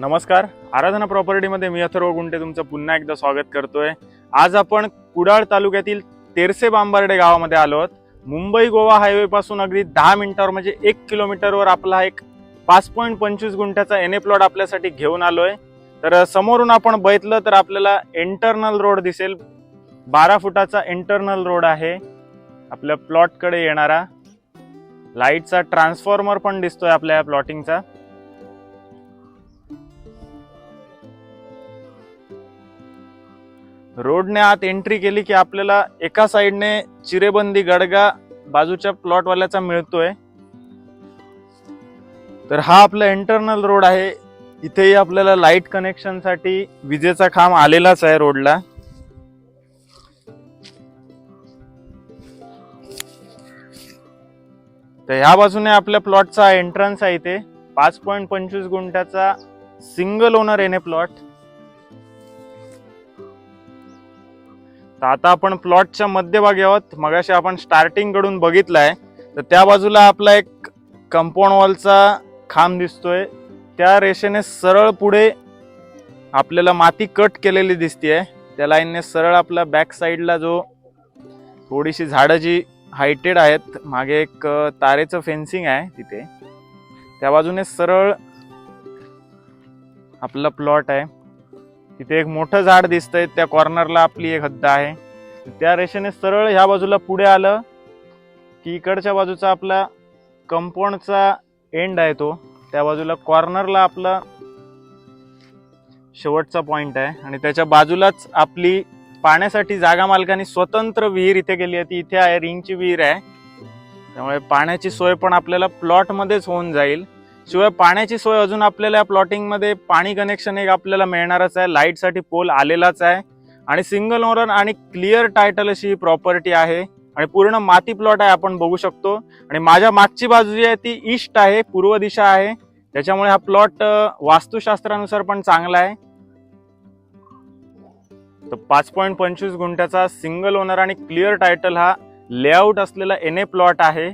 नमस्कार. आराधना प्रॉपर्टीमध्ये मी अथर्व गुंटे तुमचं पुन्हा एकदा स्वागत करतोय. आज आपण कुडाळ तालुक्यातील तेरसे बांबर्डे गावामध्ये आलो आहोत. मुंबई गोवा हायवे पासून अगदी दहा मिनिटावर म्हणजे एक किलोमीटरवर आपला एक पाच पॉईंट पंचवीस गुंठ्याचा एन ए प्लॉट आपल्यासाठी घेऊन आलोय. तर समोरून आपण बघितलं तर आपल्याला इंटरनल रोड दिसेल. बारा फुटाचा इंटरनल रोड आहे. आपल्या प्लॉटकडे येणारा लाईटचा ट्रान्सफॉर्मर पण दिसतोय आपल्या या प्लॉटिंगचा. रोडने आत एंट्री केली की आपल्याला एका साईडने चिरेबंदी गडगा बाजूच्या प्लॉटवाल्याचा मिळतोय. तर हा आपला इंटरनल रोड आहे. इथेही आपल्याला लाइट कनेक्शनसाठी विजेचा खांब आलेलाच आहे रोडला तर ह्या बाजूने आपल्या प्लॉटचा एंट्रन्स आहे इथे. पाच पॉईंट पंचवीस गुंठ्याचा सिंगल ओनर एने प्लॉट तर आता आपण प्लॉटच्या मध्यभागी आहोत. मगाशी आपण स्टार्टिंगकडून बघितलाय. तर त्या बाजूला आपला एक कंपाऊंड वॉलचा खांब दिसतोय. त्या रेषेने सरळ पुढे आपल्याला माती कट केलेली दिसतीये. त्या लाईनने सरळ आपला बॅक साईडला जो थोडीशी झाडं जी हायटेड आहेत मागे एक तारेचं फेन्सिंग आहे तिथे. त्या बाजूने सरळ आपला प्लॉट आहे. तिथे एक मोठं झाड दिसतंय त्या कॉर्नरला आपली एक हद्द आहे. त्या रेषेने सरळ ह्या बाजूला पुढे आलं की इकडच्या बाजूचा आपला कंपाऊंडचा एंड आहे तो. त्या बाजूला कॉर्नरला आपला शेवटचा पॉइंट आहे आणि त्याच्या बाजूलाच आपली पाण्यासाठी जागा मालकाने स्वतंत्र विहीर इथे केली आहे. ती इथे आहे रिंगची विहीर आहे. त्यामुळे पाण्याची सोय पण आपल्याला प्लॉटमध्येच होऊन जाईल. शिवाय पाण्याची सोय अजून आपल्याला या प्लॉटिंगमध्ये पाणी कनेक्शन एक आपल्याला मिळणारच आहे. लाईटसाठी पोल आलेलाच आहे. आणि सिंगल ओनर आणि क्लिअर टायटल अशी ही प्रॉपर्टी आहे. आणि पूर्ण माती प्लॉट आहे आपण बघू शकतो. आणि माझ्या मागची बाजू जी आहे ती ईस्ट आहे पूर्व दिशा आहे. त्याच्यामुळे हा प्लॉट वास्तुशास्त्रानुसार पण चांगला आहे. तर पाच पॉईंट पंचवीस गुंठ्याचा सिंगल ओनर आणि क्लिअर टायटल हा लेआउट असलेला एन ए प्लॉट आहे.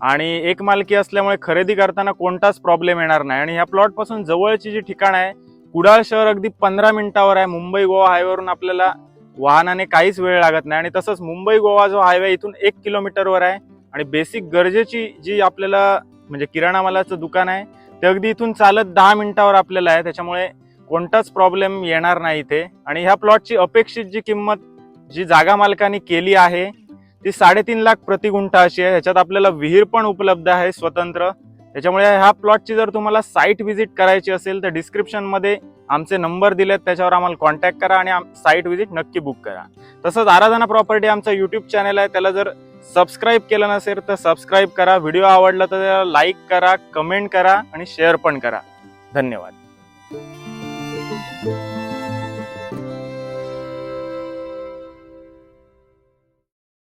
आणि एक मालकी असल्यामुळे खरेदी करताना कोणताच प्रॉब्लेम येणार नाही. आणि ह्या प्लॉटपासून जवळची जी ठिकाण आहे कुडाळ शहर अगदी पंधरा मिनिटावर आहे. मुंबई गोवा हायवेवरून आपल्याला वाहनाने काहीच वेळ लागत नाही. आणि तसंच मुंबई गोवा जो हायवे इथून एक किलोमीटरवर आहे. आणि बेसिक गरजेची जी आपल्याला म्हणजे किराणा मालाचं दुकान आहे ते अगदी इथून चालत दहा मिनिटावर आपल्याला आहे. त्याच्यामुळे कोणताच प्रॉब्लेम येणार नाही इथे. आणि ह्या प्लॉटची अपेक्षित जी किंमत जी जागा मालकाने केली आहे ती साडेतीन लाख प्रति गुंठा अशी आहे. ह्याच्यात आपल्याला विहीर पण उपलब्ध आहे स्वतंत्र. त्याच्यामुळे ह्या प्लॉटची जर तुम्हाला साईट व्हिजिट करायची असेल तर डिस्क्रिप्शनमध्ये आमचे नंबर दिलेत. त्याच्यावर आम्हाला कॉन्टॅक्ट करा आणि साईट व्हिजिट नक्की बुक करा. तसंच आराधना प्रॉपर्टी आमचा यूट्यूब चॅनल आहे. त्याला जर सबस्क्राईब केलं नसेल तर सबस्क्राईब करा. व्हिडिओ आवडला तर त्याला लाईक करा कमेंट करा आणि शेअर पण करा. धन्यवाद.